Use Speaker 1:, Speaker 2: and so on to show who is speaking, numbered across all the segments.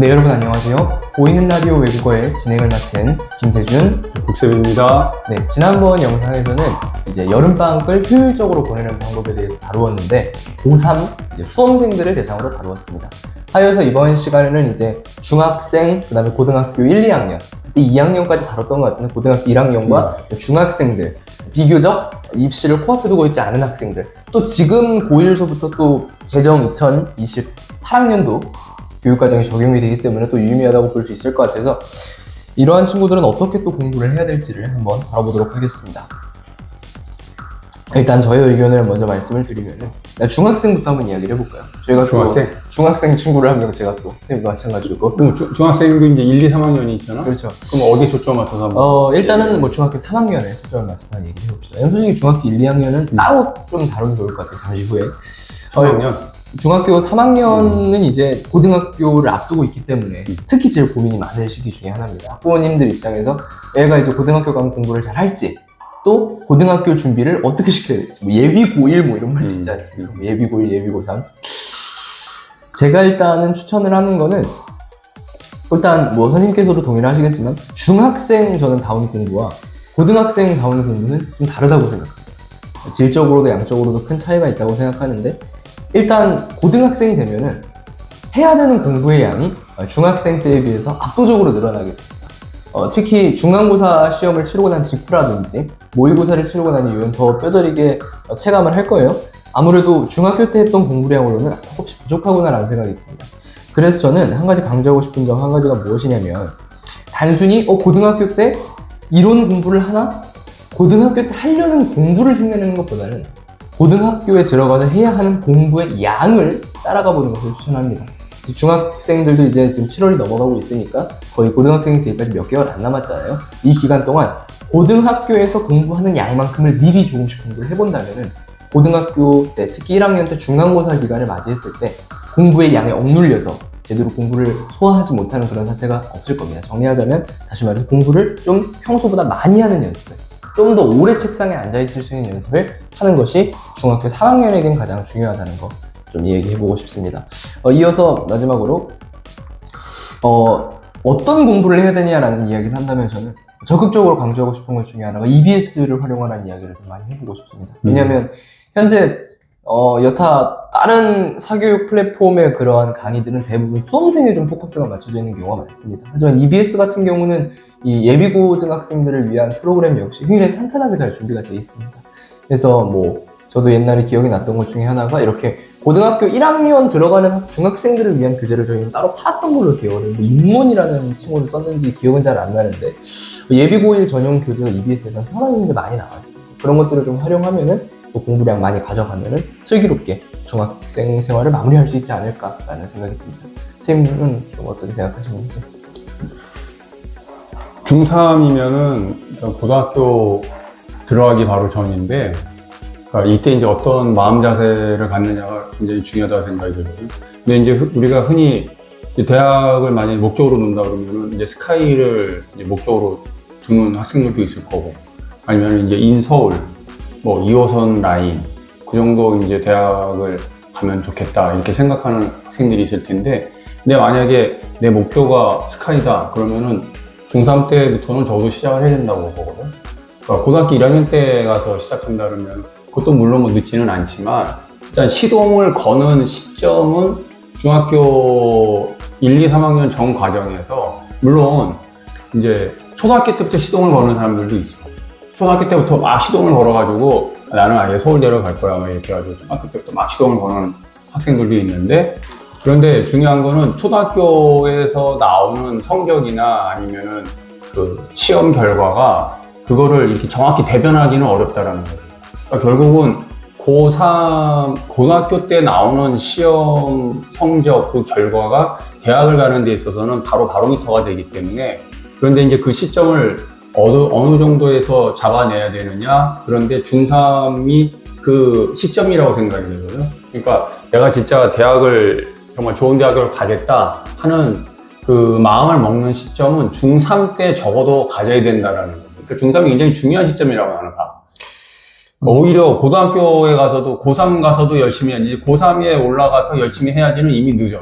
Speaker 1: 네, 여러분 안녕하세요. 보이는 라디오 외국어의 진행을 맡은 김세준.
Speaker 2: 국쌤입니다.
Speaker 1: 네, 지난번 영상에서는 이제 여름방학을 효율적으로 보내는 방법에 대해서 다루었는데, 고3 이제 수험생들을 대상으로 다루었습니다. 하여서 이번 시간에는 이제 중학생, 그 다음에 고등학교 1, 2학년, 그때 2학년까지 다뤘던 것 같은데, 고등학교 1학년과 중학생들, 비교적 입시를 코앞에 두고 있지 않은 학생들, 또 지금 고1서부터 또 개정 2028학년도 교육과정이 적용이 되기 때문에 또 유의미하다고 볼 수 있을 것 같아서 이러한 친구들은 어떻게 또 공부를 해야 될지를 한번 알아보도록 하겠습니다. 일단 저의 의견을 먼저 말씀을 드리면은 중학생부터 한번 이야기를 해볼까요? 저희가 또
Speaker 2: 중학생?
Speaker 1: 중학생 친구를 한 명 제가 또 선생님과 마찬가지고
Speaker 2: 그럼 주- 중학생도 이제 1, 2, 3학년이 있잖아?
Speaker 1: 그렇죠.
Speaker 2: 그럼 어디 초점 맞춰서 한번?
Speaker 1: 어 일단은 뭐 중학교 3학년에 초점을 맞춰서 얘기를 해봅시다. 솔직히 중학교 1, 2학년은 따로 좀 다루면 좋을 것 같아요. 잠시 후에.
Speaker 2: 3학년?
Speaker 1: 중학교 3학년은 이제 고등학교를 앞두고 있기 때문에
Speaker 2: 음.
Speaker 1: 특히 제일 고민이 많은 시기 중에 하나입니다. 학부모님들 입장에서 애가 이제 고등학교 가면 공부를 잘 할지 또 고등학교 준비를 어떻게 시켜야 될지 뭐 예비 고1 뭐 이런 말도
Speaker 2: 음.
Speaker 1: 있지 않습니까? 뭐 예비 고1, 예비 고3 제가 일단은 추천을 하는 거는 일단 뭐 선생님께서도 동의를 하시겠지만 중학생 저는 다운 공부와 고등학생 다운 공부는 좀 다르다고 생각합니다. 질적으로도 양적으로도 큰 차이가 있다고 생각하는데 일단 고등학생이 되면은 해야 되는 공부의 양이 중학생 때에 비해서 압도적으로 늘어나게 됩니다. 어, 특히 중간고사 시험을 치르고 난 직후라든지 모의고사를 치르고 난 이후엔 더 뼈저리게 어, 체감을 할 거예요. 아무래도 중학교 때 했던 공부량으로는 조금씩 부족하구나라는 생각이 듭니다. 그래서 저는 한 가지 강조하고 싶은 점 한 가지가 무엇이냐면 단순히 어, 고등학교 때 이론 공부를 하나? 고등학교 때 하려는 공부를 흉내내는 것보다는 고등학교에 들어가서 해야 하는 공부의 양을 따라가 보는 것을 추천합니다. 중학생들도 이제 지금 7월이 넘어가고 있으니까 거의 고등학생이 되기까지 몇 개월 안 남았잖아요. 이 기간 동안 고등학교에서 공부하는 양만큼을 미리 조금씩 공부를 해본다면은 고등학교 때 특히 1학년 때 중간고사 기간을 맞이했을 때 공부의 양에 억눌려서 제대로 공부를 소화하지 못하는 그런 사태가 없을 겁니다. 정리하자면 다시 말해서 공부를 좀 평소보다 많이 하는 연습을 좀 더 오래 책상에 앉아 있을 수 있는 연습을 하는 것이 중학교 3학년에겐 가장 중요하다는 거좀 얘기해 보고 싶습니다. 어, 이어서 마지막으로 어, 어떤 공부를 해야 되냐라는 이야기를 한다면 저는 적극적으로 강조하고 싶은 것 중에 하나가 EBS를 활용하는 이야기를 좀 많이 해보고 싶습니다. 왜냐하면 현재 어, 여타 다른 사교육 플랫폼의 그러한 강의들은 대부분 수험생에 좀 포커스가 맞춰져 있는 경우가 많습니다. 하지만 EBS 같은 경우는 이 예비고등 학생들을 위한 프로그램 역시 굉장히 탄탄하게 잘 준비가 되어 있습니다. 그래서 뭐 저도 옛날에 기억이 났던 것 중에 하나가 이렇게 고등학교 1학년 들어가는 학- 중학생들을 위한 교재를 저희는 따로 팔았던 걸로 기억을 해요. 뭐 인문이라는 칭호를 썼는지 기억은 잘 안 나는데 예비고1 전용 교재가 EBS에서는 상당히 이제 많이 나왔지. 그런 것들을 좀 활용하면은 또 공부량 많이 가져가면은 슬기롭게 중학생 생활을 마무리할 수 있지 않을까라는 생각이 듭니다. 선생님은 좀 어떻게 생각하시는지?
Speaker 2: 중3이면은 고등학교 들어가기 바로 전인데, 그러니까 이때 이제 어떤 마음 자세를 갖느냐가 굉장히 중요하다고 생각이 들거든요. 근데 이제 흔- 우리가 흔히 대학을 만약에 목적으로 놓는다 그러면은 이제 스카이를 이제 목적으로 두는 학생들도 있을 거고, 아니면 이제 인서울, 뭐 2호선 라인, 그 정도 이제 대학을 가면 좋겠다, 이렇게 생각하는 학생들이 있을 텐데, 근데 만약에 내 목표가 스카이다, 그러면은 중3 때부터는 적어도 시작을 해야 된다고 보거든. 그러니까 고등학교 1학년 때 가서 시작한다 그러면 그것도 물론 뭐 늦지는 않지만 일단 시동을 거는 시점은 중학교 1, 2, 3학년 전 과정에서 물론 이제 초등학교 때부터 시동을 거는 사람들도 있어. 초등학교 때부터 막 시동을 걸어가지고 나는 아예 서울대로 갈 거야 막 이렇게 해가지고 초등학교 때부터 막 시동을 거는 학생들도 있는데 그런데 중요한 거는 초등학교에서 나오는 성적이나 아니면은 그 시험 결과가 그거를 이렇게 정확히 대변하기는 어렵다라는 거죠. 그러니까 결국은 고3, 고등학교 때 나오는 시험 성적 그 결과가 대학을 가는 데 있어서는 바로 바로미터가 되기 때문에 그런데 이제 그 시점을 어느, 어느 정도에서 잡아내야 되느냐 그런데 중3이 그 시점이라고 생각이 되거든요. 그러니까 내가 진짜 대학을 정말 좋은 대학을 가겠다 하는 그 마음을 먹는 시점은 중3 때 적어도 가져야 된다라는 거죠. 그러니까 중3이 굉장히 중요한 시점이라고 나는 봐. 오히려 고등학교에 가서도 고3 가서도 열심히 해야지 고3에 올라가서 열심히 해야지는 이미 늦어.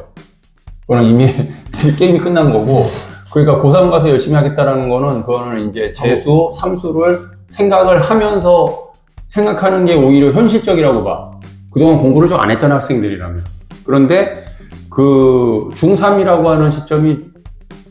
Speaker 2: 그거는 이미 게임이 끝난 거고 그러니까 고3 가서 열심히 하겠다라는 거는 그거는 이제 재수, 삼수를 생각을 하면서 생각하는 게 오히려 현실적이라고 봐. 그동안 공부를 좀 안 했던 학생들이라면. 그런데 그 중3이라고 하는 시점이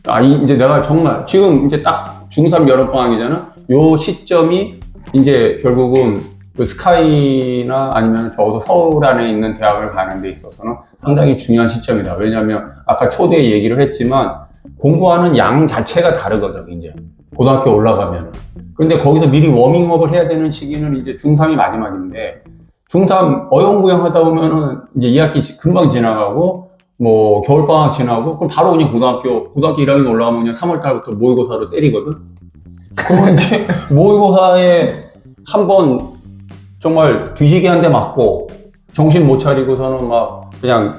Speaker 2: 아니 이제 내가 정말 지금 이제 딱 중3 여름방학이잖아. 요 시점이 이제 결국은 그 스카이나 아니면 적어도 서울 안에 있는 대학을 가는 데 있어서는 상당히 중요한 시점이다. 왜냐하면 아까 초대 얘기를 했지만 공부하는 양 자체가 다르거든, 이제. 고등학교 올라가면. 근데 거기서 미리 워밍업을 해야 되는 시기는 이제 중3이 마지막인데, 중3 어영부영 하다 보면은 이제 2학기 지- 금방 지나가고, 뭐, 겨울방학 지나고, 그럼 바로 그냥 고등학교, 고등학교 1학년 올라가면 그냥 3월달부터 모의고사로 때리거든? 그러면 이제 모의고사에 한 번 정말 뒤지게 한 대 맞고, 정신 못 차리고서는 막 그냥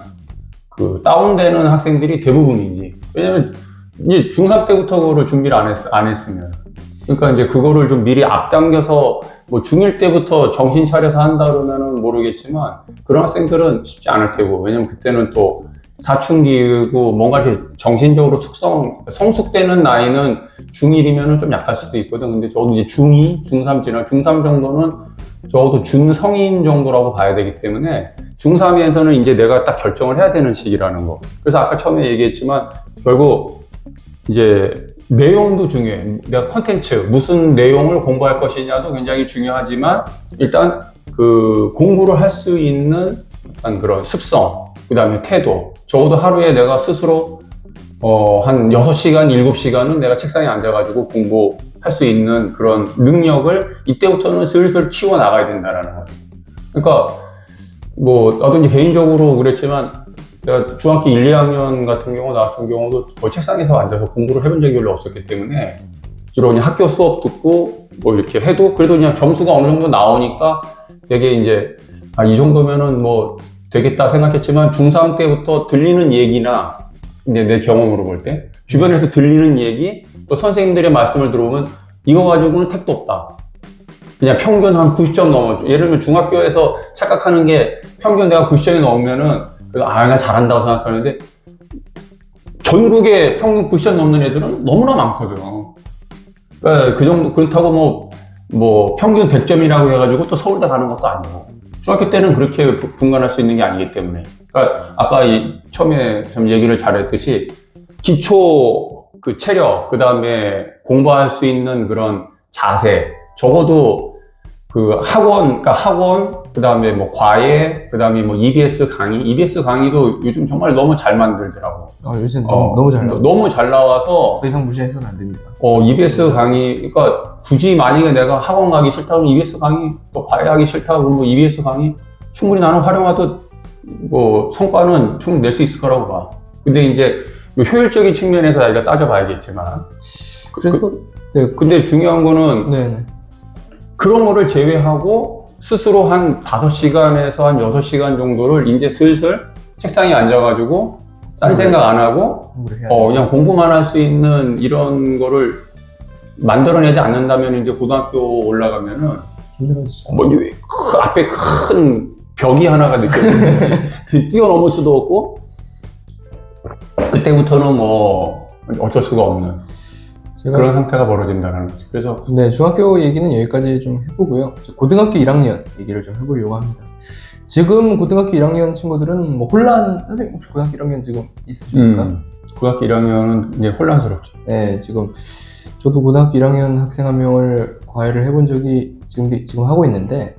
Speaker 2: 그 다운되는 학생들이 대부분이지. 왜냐면 이제 중3 때부터 그거를 준비를 안, 했, 안 했으면. 그러니까 이제 그거를 좀 미리 앞당겨서 뭐 중1 때부터 정신 차려서 한다 그러면은 모르겠지만 그런 학생들은 쉽지 않을 테고. 왜냐면 그때는 또 사춘기고 뭔가 이렇게 정신적으로 숙성, 성숙되는 나이는 중1이면은 좀 약할 수도 있거든. 근데 저도 이제 중2, 중3 지나 중3 정도는 적어도 준성인 정도라고 봐야 되기 때문에 중3에서는 이제 내가 딱 결정을 해야 되는 시기라는 거. 그래서 아까 처음에 얘기했지만 결국 이제 내용도 중요해. 내가 컨텐츠, 무슨 내용을 공부할 것이냐도 굉장히 중요하지만 일단 그 공부를 할 수 있는 그런 습성, 그 다음에 태도. 적어도 하루에 내가 스스로 어, 한 6시간, 7시간은 내가 책상에 앉아가지고 공부할 수 있는 그런 능력을 이때부터는 슬슬 키워 나가야 된다라는 거예요. 그러니까, 뭐, 나도 이제 개인적으로 그랬지만, 내가 중학교 1, 2학년 같은 경우, 나 같은 경우도 거의 책상에서 앉아서 공부를 해본 적이 별로 없었기 때문에, 주로 그냥 학교 수업 듣고, 뭐 이렇게 해도, 그래도 그냥 점수가 어느 정도 나오니까, 되게 이제, 아, 이 정도면은 뭐, 되겠다 생각했지만, 중3 때부터 들리는 얘기나, 이제 내 경험으로 볼 때 주변에서 들리는 얘기 또 선생님들의 말씀을 들어보면 이거 가지고는 택도 없다. 그냥 평균 한 90점 넘어. 예를 들면 중학교에서 착각하는 게 평균 내가 90점이 넘으면은 아, 나 잘한다고 생각하는데 전국에 평균 90점 넘는 애들은 너무나 많거든. 그러니까 그 정도 그렇다고 뭐, 뭐 평균 100점이라고 해가지고 또 서울대 가는 것도 아니고 중학교 때는 그렇게 부- 분간할 수 있는 게 아니기 때문에. 그러니까 아까 이 처음에 좀 얘기를 잘했듯이 기초 그 체력, 그 다음에 공부할 수 있는 그런 자세, 적어도 그 학원, 그러니까 학원, 그 다음에 뭐 과외, 그 다음에 뭐 EBS 강의, EBS 강의도 요즘 정말 너무 잘 만들더라고.
Speaker 1: 아, 요새
Speaker 2: 어,
Speaker 1: 너무, 너무 잘 나와.
Speaker 2: 너무 잘 나와서
Speaker 1: 더 이상 무시해서는 안 됩니다.
Speaker 2: 어, EBS 강의, 그러니까 굳이 만약에 내가 학원 가기 싫다 면 EBS 강의, 또 과외하기 싫다 그러면 뭐 EBS 강의 충분히 나는 활용해도 뭐 성과는 충분히 낼 수 있을 거라고 봐. 근데 이제 요 효율적인 측면에서 자기가 따져봐야겠지만.
Speaker 1: 그래서, 네,
Speaker 2: 근데 중요한 거는
Speaker 1: 네네.
Speaker 2: 그런 거를 제외하고 스스로 한 5시간에서 한 6시간 정도를 이제 슬슬 책상에 앉아가지고 딴
Speaker 1: 음.
Speaker 2: 생각 안 하고 어, 그냥 공부만 할 수 있는 이런 거를 만들어내지 않는다면 이제 고등학교 올라가면은
Speaker 1: 힘들어지죠.
Speaker 2: 뭐, 이- 그 앞에 큰 벽이 하나가 느껴지는 거지. 뛰어넘을 수도 없고, 그때부터는 뭐, 어쩔 수가 없는 그런 상태가 벌어진다는 거지. 그래서,
Speaker 1: 네, 중학교 얘기는 여기까지 좀 해보고요. 고등학교 1학년 얘기를 좀 해보려고 합니다. 지금 고등학교 1학년 친구들은 뭐 혼란, 선생님 혹시 고등학교 1학년 지금 있으십니까?
Speaker 2: 음, 고등학교 1학년은 이제 혼란스럽죠.
Speaker 1: 네, 지금 저도 고등학교 1학년 학생 한 명을 과외를 해본 적이 지금, 지금 하고 있는데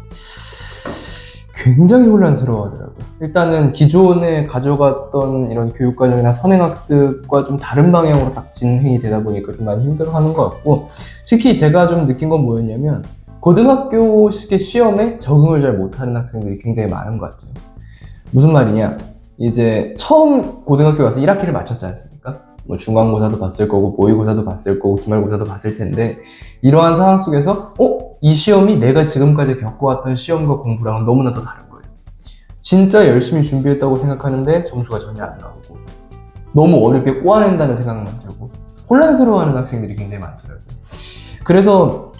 Speaker 1: 굉장히 혼란스러워 하더라고요. 일단은 기존에 가져갔던 이런 교육과정이나 선행학습과 좀 다른 방향으로 딱 진행이 되다 보니까 좀 많이 힘들어 하는 것 같고 특히 제가 좀 느낀 건 뭐였냐면 고등학교식의 시험에 적응을 잘 못하는 학생들이 굉장히 많은 것 같아요. 무슨 말이냐? 이제 처음 고등학교 가서 1학기를 마쳤지 않습니까? 뭐 중간고사도 봤을 거고 모의고사도 봤을 거고 기말고사도 봤을 텐데 이러한 상황 속에서 어? 이 시험이 내가 지금까지 겪어왔던 시험과 공부랑은 너무나도 다른. 진짜 열심히 준비했다고 생각하는데 점수가 전혀 안 나오고 너무 어렵게 꼬아낸다는 생각만 들고 혼란스러워하는 학생들이 굉장히 많더라고요. 그래서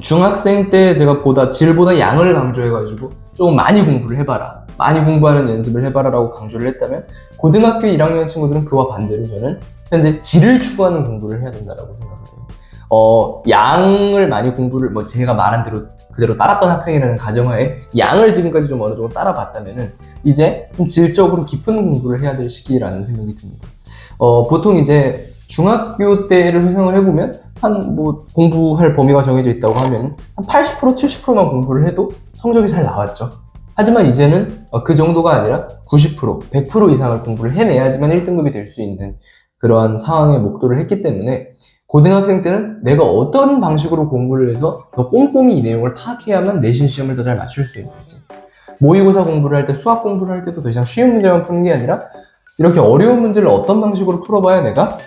Speaker 1: 중학생 때 제가 보다 질보다 양을 강조해가지고 조금 많이 공부를 해봐라. 많이 공부하는 연습을 해봐라라고 강조를 했다면 고등학교 1학년 친구들은 그와 반대로 저는 현재 질을 추구하는 공부를 해야 된다라고 생각을 해요. 어, 양을 많이 공부를 뭐 제가 말한 대로 그대로 따랐던 학생이라는 가정하에 양을 지금까지 좀 어느 정도 따라봤다면은 이제 좀 질적으로 깊은 공부를 해야 될 시기라는 생각이 듭니다. 어, 보통 이제 중학교 때를 회상을 해보면 한 뭐 공부할 범위가 정해져 있다고 하면 한 80% 70%만 공부를 해도 성적이 잘 나왔죠. 하지만 이제는 어, 그 정도가 아니라 90% 100% 이상을 공부를 해내야지만 1등급이 될 수 있는 그러한 상황에 목도를 했기 때문에 고등학생 때는 내가 어떤 방식으로 공부를 해서 더 꼼꼼히 이 내용을 파악해야만 내신 시험을 더 잘 맞출 수 있는지. 모의고사 공부를 할 때 수학 공부를 할 때도 더 이상 쉬운 문제만 푸는 게 아니라 이렇게 어려운 문제를 어떤 방식으로 풀어봐야 내가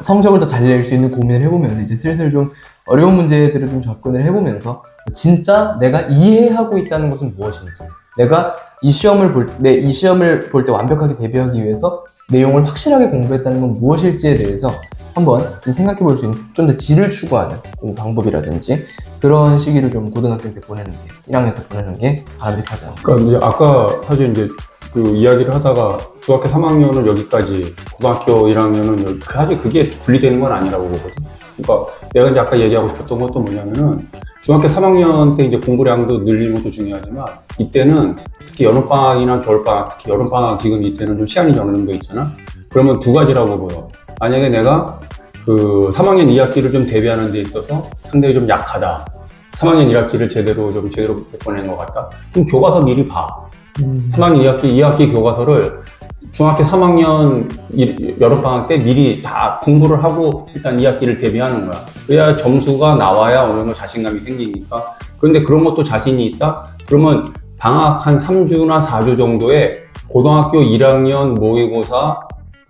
Speaker 1: 성적을 더 잘 낼 수 있는 고민을 해보면서 이제 슬슬 좀 어려운 문제들을 좀 접근을 해보면서 진짜 내가 이해하고 있다는 것은 무엇인지 내가 이 시험을 볼때이 시험을 볼 때 완벽하게 대비하기 위해서 내용을 확실하게 공부했다는 건 무엇일지에 대해서 한번 좀 생각해 볼 수 있는 좀 더 질을 추구하는 공부 방법이라든지 그런 시기를 좀 고등학생 때 보내는 게 1학년 때 보내는 게 바람직하지 않을까
Speaker 2: 그러니까 이제 아까 사실 이제 그 이야기를 하다가 중학교 3학년은 여기까지, 고등학교 1학년은 여기, 사실 그게 분리되는 건 아니라고 보거든. 그러니까 내가 이제 아까 얘기하고 싶었던 것도 뭐냐면은 중학교 3학년 때 이제 공부량도 늘리는 것도 중요하지만 이때는 특히 여름방학이나 겨울방학, 특히 여름방학 지금 이때는 좀 시간이 어느 정도 있잖아. 그러면 두 가지라고 보여. 만약에 내가 그 3학년 2학기를 좀 대비하는 데 있어서 상당히 좀 약하다. 3학년 1학기를 제대로 좀 제대로 못 보낸 것 같다. 그럼 교과서 미리 봐. 3학년 2학기, 2학기 교과서를 중학교 3학년 이- 여름방학 때 미리 다 공부를 하고 일단 2학기를 대비하는 거야. 그래야 점수가 나와야 어느 정도 자신감이 생기니까. 그런데 그런 것도 자신이 있다? 그러면 방학 한 3주나 4주 정도에 고등학교 1학년 모의고사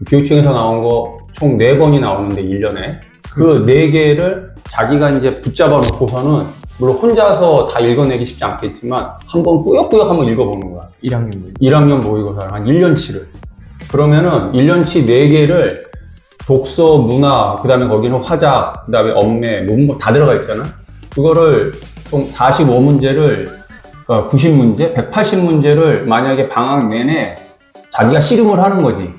Speaker 2: 교육청에서 나온 거 총 4번이 나오는데 1년에 그 4개를 자기가 이제 붙잡아 놓고서는 물론 혼자서 다 읽어내기 쉽지 않겠지만 한번 꾸역꾸역 한번 읽어보는 거야.
Speaker 1: 1학년 뭐
Speaker 2: 1학년 모의고사를 한 1년치를. 그러면은 1년치 4개를 독서, 문화, 그 다음에 거기는 화작, 그 다음에 엄매, 논문 다 들어가 있잖아. 그거를 총 45문제를, 그러니까 90문제, 180문제를 만약에 방학 내내 자기가 씨름을 하는 거지.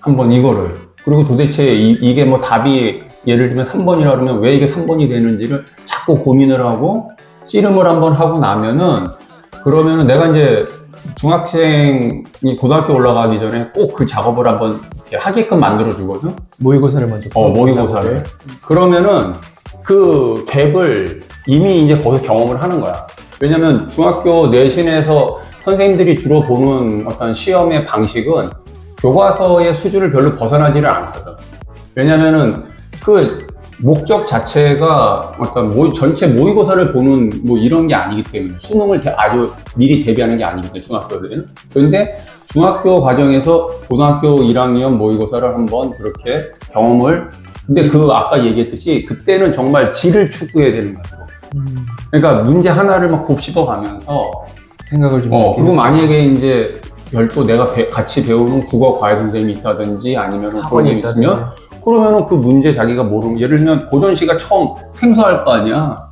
Speaker 2: 한번 이거를. 그리고 도대체 이, 게뭐 답이 예를 들면 3번이라 그러면 왜 이게 3번이 되는지를 자꾸 고민을 하고 씨름을 한번 하고 나면은 그러면은 내가 이제 중학생이 고등학교 올라가기 전에 꼭 그 작업을 한번 하게끔 만들어 주거든.
Speaker 1: 모의고사를 먼저
Speaker 2: 어, 모의고사를. 그러면은 그 갭을 이미 이제 거기서 경험을 하는 거야. 왜냐면 중학교 내신에서 선생님들이 주로 보는 어떤 시험의 방식은 교과서의 수준을 별로 벗어나지를 않거든. 왜냐면은 그 목적 자체가 어떤 모- 전체 모의고사를 보는 뭐 이런 게 아니기 때문에 수능을 대- 아주 미리 대비하는 게 아니기 때문에 중학교들은. 그런데 중학교 과정에서 고등학교 1학년 모의고사를 한번 그렇게 경험을 근데 그 아까 얘기했듯이 그때는 정말 질을 추구해야 되는 거예요.
Speaker 1: 음,
Speaker 2: 그러니까 문제 하나를 막 곱씹어 가면서
Speaker 1: 생각을 좀
Speaker 2: 어, 그리고 만약에 이제 별도 내가 배- 같이 배우는 국어 과외 선생님이 있다든지 아니면 그런 게 있으면 그러면은 그 문제 자기가 모르면 예를 들면 고전 씨가 처음 생소할 거 아니야.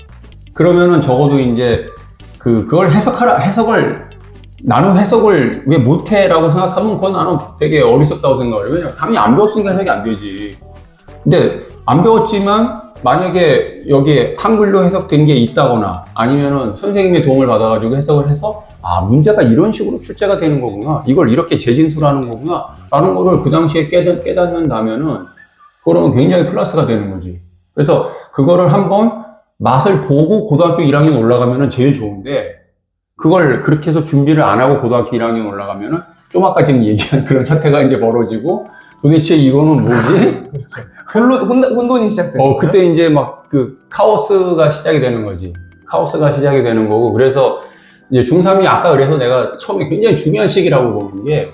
Speaker 2: 그러면은 적어도 이제 그 그걸 해석하라 해석을 나는 해석을 왜 못해라고 생각하면 그건 나는 되게 어리석다고 생각을 해. 왜냐면 당연히 안 배웠으니까 해석이 안 되지. 근데 안 배웠지만 만약에 여기에 한글로 해석된 게 있다거나 아니면은 선생님의 도움을 받아가지고 해석을 해서 아 문제가 이런 식으로 출제가 되는 거구나 이걸 이렇게 재진술하는 거구나 라는 거를 그 당시에 깨닫, 깨닫는다면은 그러면 굉장히 플러스가 되는 거지 그래서 그거를 한번 맛을 보고 고등학교 1학년 올라가면은 제일 좋은데 그걸 그렇게 해서 준비를 안 하고 고등학교 1학년 올라가면은 좀 아까 지금 얘기한 그런 사태가 이제 벌어지고 도대체 이거는 뭐지?
Speaker 1: 혼돈, 혼돈, 혼돈 이 시작되는
Speaker 2: 어? 그때 이제 막 그 카오스가 시작이 되는 거지. 카오스가 시작이 되는 거고, 그래서 이제 중3이 아까 그래서 내가 처음에 굉장히 중요한 시기라고 보는 게,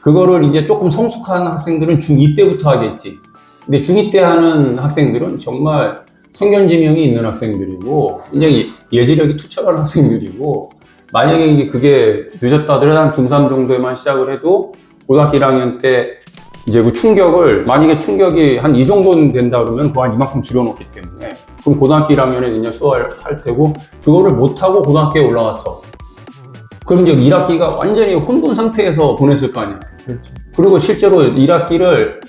Speaker 2: 그거를 이제 조금 성숙한 학생들은 중2 때부터 하겠지. 근데 중2 때 하는 학생들은 정말 성견지명이 있는 학생들이고, 굉장히 예지력이 투철한 학생들이고, 만약에 이제 그게 늦었다 하더라도 한 중3 정도에만 시작을 해도, 고등학교 1학년 때 이제 그 충격을 만약에 충격이 한 이 정도는 된다 그러면 그거 한 이만큼 줄여놓기 때문에 그럼 고등학교 1학년에 그냥 수업을 할 테고 그거를 못하고 고등학교에 올라왔어 그럼 이제 1학기가 완전히 혼돈 상태에서 보냈을 거 아니야.
Speaker 1: 그렇죠.
Speaker 2: 그리고 실제로 1학기를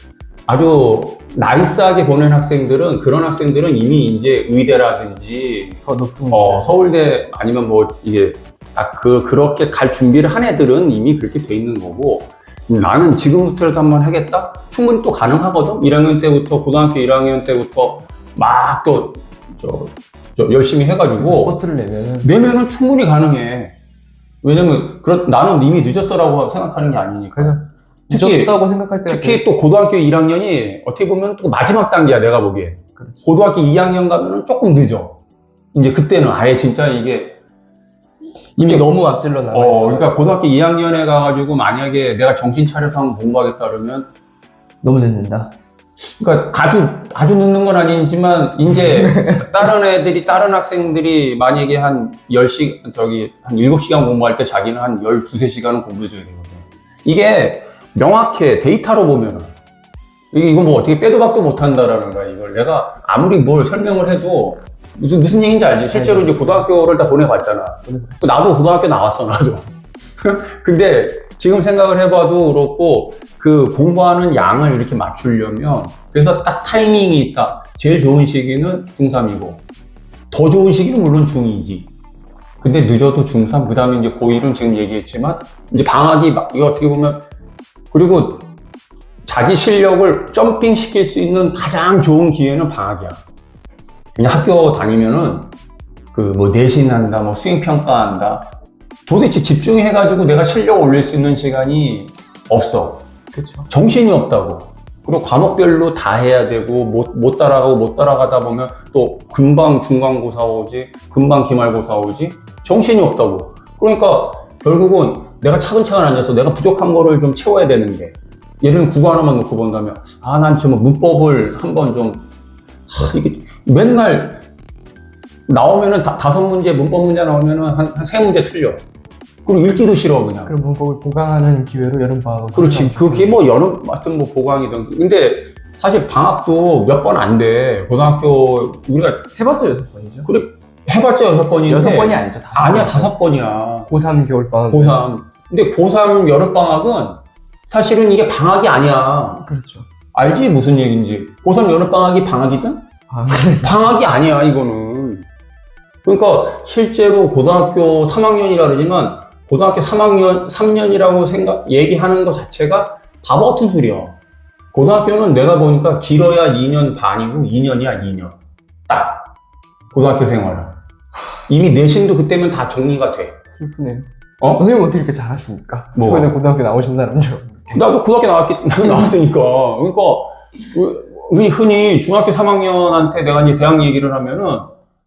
Speaker 2: 아주 나이스하게 보낸 학생들은 그런 학생들은 이미 이제 의대라든지
Speaker 1: 더 높은
Speaker 2: 어. 서울대 아니면 뭐 이게 딱 그 그렇게 갈 준비를 한 애들은 이미 그렇게 돼 있는 거고 나는 지금부터라도 한번 하겠다? 충분히 또 가능하거든? 1학년 때부터 고등학교 1학년 때부터 막 또저 열심히 해가지고
Speaker 1: 스포츠를 내면은.
Speaker 2: 내면은 충분히 가능해. 왜냐면 그렇 나는 이미 늦었어라고 생각하는 게 아니니까.
Speaker 1: 그래서
Speaker 2: 특히-
Speaker 1: 늦었다고 생각할 때가
Speaker 2: 특히 또 고등학교 1학년이 어떻게 보면 또 마지막 단계야 내가 보기에.
Speaker 1: 그렇죠.
Speaker 2: 고등학교 2학년 가면은 조금 늦어. 이제 그때는 아예 진짜 이게
Speaker 1: 이미 너무 앞질러 나가
Speaker 2: 어
Speaker 1: 있어.
Speaker 2: 그러니까 고등학교 2학년에 가가지고 만약에 내가 정신 차려서 한번 공부하겠다 그러면
Speaker 1: 너무 늦는다.
Speaker 2: 그러니까 아주 아주 늦는 건 아니지만 이제 다른 애들이 다른 학생들이 만약에 한 10시 저기 한 7시간 공부할 때 자기는 한 12, 3시간은 공부해 줘야 되거든. 이게 명확해 데이터로 보면은 이게 이거 뭐 어떻게 빼도 박도 못 한다라는 거야 이걸 내가 아무리 뭘 설명을 해도 무슨 무슨 얘기인지 알지? 실제로 이제 고등학교를 다 보내봤잖아. 그 나도 고등학교 나왔어 나도. 근데 지금 생각을 해봐도 그렇고 그 공부하는 양을 이렇게 맞추려면 그래서 딱 타이밍이 있다. 제일 좋은 시기는 중3이고. 더 좋은 시기는 물론 중2지. 근데 늦어도 중3 그 다음에 이제 고1은 지금 얘기했지만 이제 방학이 막 이거 어떻게 보면 그리고 자기 실력을 점핑 시킬 수 있는 가장 좋은 기회는 방학이야 그냥 학교 다니면은 그 뭐 내신한다 뭐 수행 평가한다 도대체 집중해가지고 내가 실력 올릴 수 있는 시간이 없어.
Speaker 1: 그렇죠.
Speaker 2: 정신이 없다고. 그리고 과목별로 다 해야 되고, 못, 못 따라가고 못 따라가다 보면 또 금방 중간고사 오지, 금방 기말고사 오지, 정신이 없다고. 그러니까 결국은 내가 차근차근 앉아서 내가 부족한 거를 좀 채워야 되는데, 예를 들면 국어 하나만 놓고 본다면, 아, 난 지금 문법을 한번 좀, 하, 이게 맨날 나오면은 다, 다섯 문제, 문법 문제 나오면은 한, 한 세 문제 틀려. 그리고 읽기도 싫어, 그냥.
Speaker 1: 그럼 문법을 보강하는 기회로 여름 방학을
Speaker 2: 그렇지. 그게 뭐 여름 같은 뭐 보강이든. 근데 사실 방학도 몇 번 안 돼. 고등학교 우리가
Speaker 1: 해봤자 여섯 번이죠.
Speaker 2: 그래 해봤자 여섯 번인데.
Speaker 1: 여섯 번이 아니죠. 다섯
Speaker 2: 아니야
Speaker 1: 번이죠.
Speaker 2: 다섯 번이야.
Speaker 1: 고3 겨울 방학.
Speaker 2: 고3. 근데 고3 여름 방학은 사실은 이게 방학이 아니야.
Speaker 1: 그렇죠.
Speaker 2: 알지 무슨 얘기인지. 고3 여름 방학이 방학이든
Speaker 1: 아,
Speaker 2: 방학이 아니야 이거는. 그러니까 실제로 고등학교 3학년이라 그러지만 고등학교 3학년 3년이라고 생각 얘기하는 것 자체가 바보 같은 소리야. 고등학교는 내가 보니까 길어야 2년 반이고 2년이야 2년. 딱 고등학교 생활은 이미 내신도 그때면 다 정리가 돼.
Speaker 1: 슬프네요.
Speaker 2: 어?
Speaker 1: 선생님 어떻게 이렇게 잘하십니까?
Speaker 2: 뭐?
Speaker 1: 최근에 고등학교 나오신 사람 줄.
Speaker 2: 나도 고등학교 나왔기 나도 나왔으니까. 그러니까 우리 흔히 중학교 3학년한테 내가 이제 대학 얘기를 하면은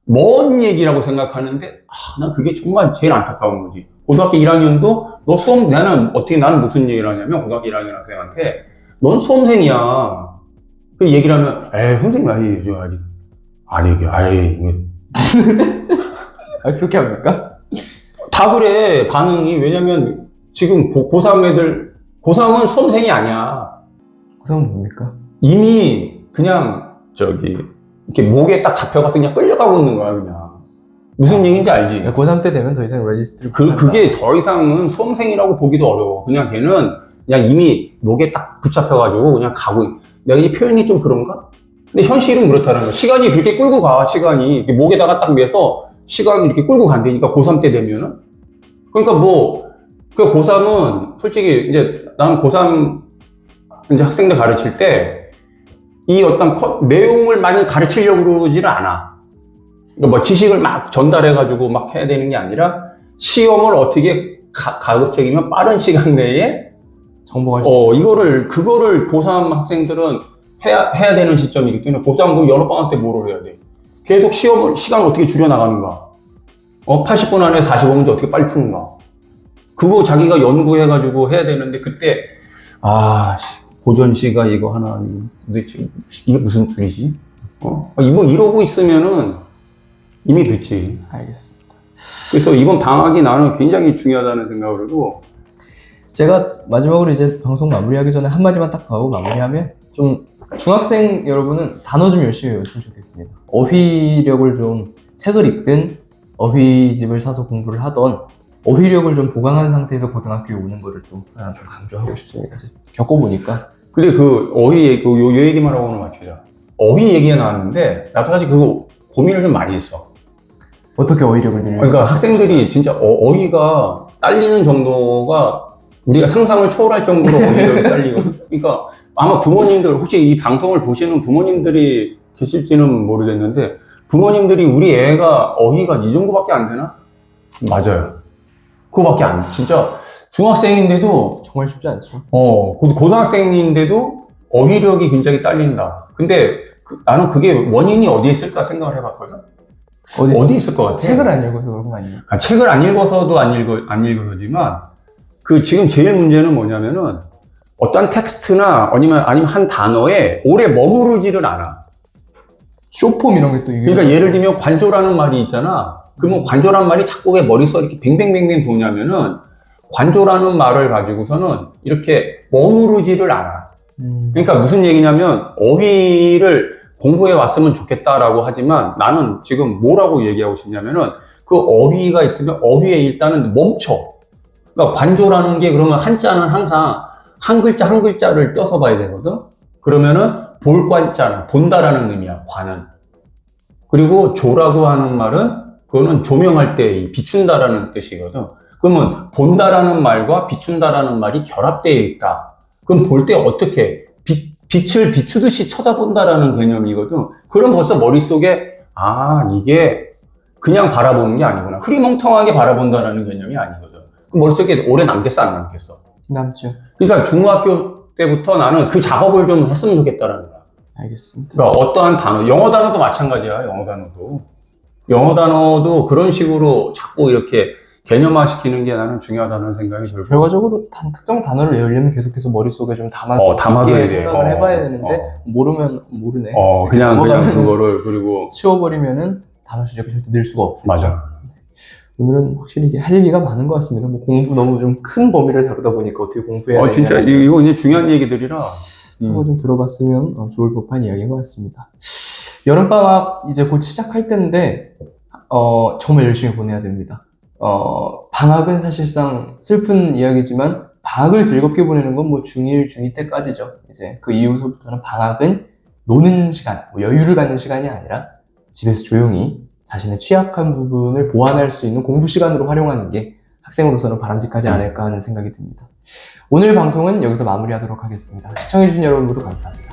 Speaker 2: 먼 얘기라고 생각하는데 아, 난 그게 정말 제일 안타까운 거지. 고등학교 1학년도 너 수험 나는 어떻게 나는 무슨 얘기를 하냐면 고등학교 1학년 학생한테 넌 수험생이야. 그 얘기를 하면 에이 선생님 아니 저 아직 아니 이게 아이 이게
Speaker 1: 아, 그렇게 합니까?
Speaker 2: 다 그래 반응이 왜냐면 지금 고, 고3 애들 고3은 수험생이 아니야.
Speaker 1: 고3은 뭡니까?
Speaker 2: 이미 그냥 저기 이렇게 목에 딱 잡혀가서 그냥 끌려가고 있는 거야 그냥 무슨 얘기인지 알지?
Speaker 1: 고3 때 되면 더 이상 레지스트를
Speaker 2: 그. 그게 더 이상은 수험생이라고 보기도 어려워 그냥 걔는 그냥 이미 목에 딱 붙잡혀가지고 그냥 가고 있- 내가 이 표현이 좀 그런가? 근데 현실은 그렇다는 거야 시간이 그렇게 끌고 가 시간이 이렇게 목에다가 딱 매서 시간이 이렇게 끌고 간다니까 고3 때 되면은 그러니까 뭐 그 고3은 솔직히 이제 난 고3 이제 학생들 가르칠 때 이 어떤 커- 내용을 많이 가르치려고 그러지는 않아. 그러니까 뭐 지식을 막 전달해가지고 막 해야 되는 게 아니라 시험을 어떻게 가, 가급적이면 빠른 시간 내에
Speaker 1: 정보가
Speaker 2: 어 이거를 그거를 고3 학생들은 해야 해야 되는 시점이기 때문에 고3 그 여러 방학 때 뭐를 해야 돼? 계속 시험을 시간을 어떻게 줄여 나가는가? 어 80분 안에 45문제 어떻게 빨리 푸는가? 그거 자기가 연구해가지고 해야 되는데 그때 아 씨, 고전 씨가 이거 하나 도대체 이게 무슨 소리지? 어 이거 이러고 있으면은 이미 늦지.
Speaker 1: 알겠습니다.
Speaker 2: 그래서 이번 방학이 나는 굉장히 중요하다는 생각을 하고
Speaker 1: 제가 마지막으로 이제 방송 마무리하기 전에 한마디만 딱더 하고 마무리하면 좀 중학생 여러분은 단어 좀 열심히 외웠으면 좋겠습니다. 어휘력을 좀 책을 읽든 어휘집을 사서 공부를 하던 어휘력을 좀 보강한 상태에서 고등학교에 오는 거를 또 하나 좀 강조하고 싶습니다. 겪어보니까
Speaker 2: 근데 그 어휘 얘기, 요, 요 얘기만 하고는 맞추자. 어휘 얘기가 나왔는데, 나도 사실 그거 고민을 좀 많이 했어.
Speaker 1: 어떻게 어휘력을 늘릴
Speaker 2: 그러니까
Speaker 1: 수
Speaker 2: 학생들이 진짜 어, 휘가 딸리는 정도가 우리가 상상을 초월할 정도로 어휘력이 딸리고. 그러니까 아마 부모님들, 혹시 이 방송을 보시는 부모님들이 계실지는 모르겠는데, 부모님들이 우리 애가 어휘가 이 정도밖에 안 되나? 맞아요. 그거밖에 안, 진짜 중학생인데도
Speaker 1: 정말 쉽지 않죠.
Speaker 2: 어, 고- 고등학생인데도 어휘력이 굉장히 딸린다. 근데 그- 나는 그게 원인이 어디에 있을까 생각을 해봤거든.
Speaker 1: 어디,
Speaker 2: 어디 있을 것 같아?
Speaker 1: 책을 안 읽어서 그런 거 아니에요?
Speaker 2: 아, 책을 안 읽어서도 안 읽어 안 읽어서지만 그 지금 제일 문제는 뭐냐면은 어떤 텍스트나 아니면 아니면 한 단어에 오래 머무르지를 않아.
Speaker 1: 쇼폼 이런 게 또 이게
Speaker 2: 그러니까 예를 들면 관조라는 말이 있잖아. 그러면 관조라는 말이 자꾸 왜 머릿속에 이렇게 뱅뱅뱅뱅 도냐면은 관조라는 말을 가지고서는 이렇게 머무르지를 않아.
Speaker 1: 음,
Speaker 2: 그러니까 무슨 얘기냐면 어휘를 공부해 왔으면 좋겠다라고 하지만 나는 지금 뭐라고 얘기하고 싶냐면은 그 어휘가 있으면 어휘에 일단은 멈춰. 그러니까 관조라는 게 그러면 한자는 항상 한 글자 한 글자를 떼서 봐야 되거든. 그러면은 볼 관자는 본다라는 의미야. 관은. 그리고 조라고 하는 말은 그거는 조명할 때이 비춘다라는 뜻이거든. 그러면 본다라는 말과 비춘다라는 말이 결합되어 있다. 그럼 볼 때 어떻게 빛, 빛을 비추듯이 쳐다본다라는 개념이거든. 그럼 벌써 머릿속에 아 이게 그냥 바라보는 게 아니구나. 흐리멍텅하게 바라본다라는 개념이 아니거든. 그 머릿속에 오래 남겠어 안 남겠어.
Speaker 1: 남죠.
Speaker 2: 그러니까 중학교 때부터 나는 그 작업을 좀 했으면 좋겠다라는 거야.
Speaker 1: 알겠습니다.
Speaker 2: 그러니까 어떠한 단어, 영어 단어도 마찬가지야. 영어 단어도. 영어 단어도 그런 식으로 자꾸 이렇게 개념화 시키는 게 나는 중요하다는 생각이 들고.
Speaker 1: 결과적으로 단, 특정 단어를 외우려면 계속해서 머릿속에 좀 담아
Speaker 2: 어, 담아둬야 돼.
Speaker 1: 생각을
Speaker 2: 어,
Speaker 1: 해봐야 되는데
Speaker 2: 어.
Speaker 1: 모르면 모르네.
Speaker 2: 어, 그냥, 그냥 그거를, 그리고,
Speaker 1: 치워버리면은 단어 실력이 절대 늘 수가 없겠죠.
Speaker 2: 맞아.
Speaker 1: 오늘은 확실히 이게 할 얘기가 많은 것 같습니다. 뭐 공부 너무 좀 큰 범위를 다루다 보니까 어떻게 공부해야
Speaker 2: 어, 진짜, 이- 이거 이제 중요한 얘기들이라.
Speaker 1: 한번 좀 들어봤으면 어, 좋을 법한 이야기인 것 같습니다. 여름방학 이제 곧 시작할 텐데 어, 정말 열심히 보내야 됩니다. 어, 방학은 사실상 슬픈 이야기지만 방학을 즐겁게 보내는 건 뭐 중1, 중2 때까지죠. 이제 그 이후부터는 방학은 노는 시간, 뭐 여유를 갖는 시간이 아니라 집에서 조용히 자신의 취약한 부분을 보완할 수 있는 공부 시간으로 활용하는 게 학생으로서는 바람직하지 않을까 하는 생각이 듭니다. 오늘 방송은 여기서 마무리하도록 하겠습니다. 시청해주신 여러분 모두 감사합니다.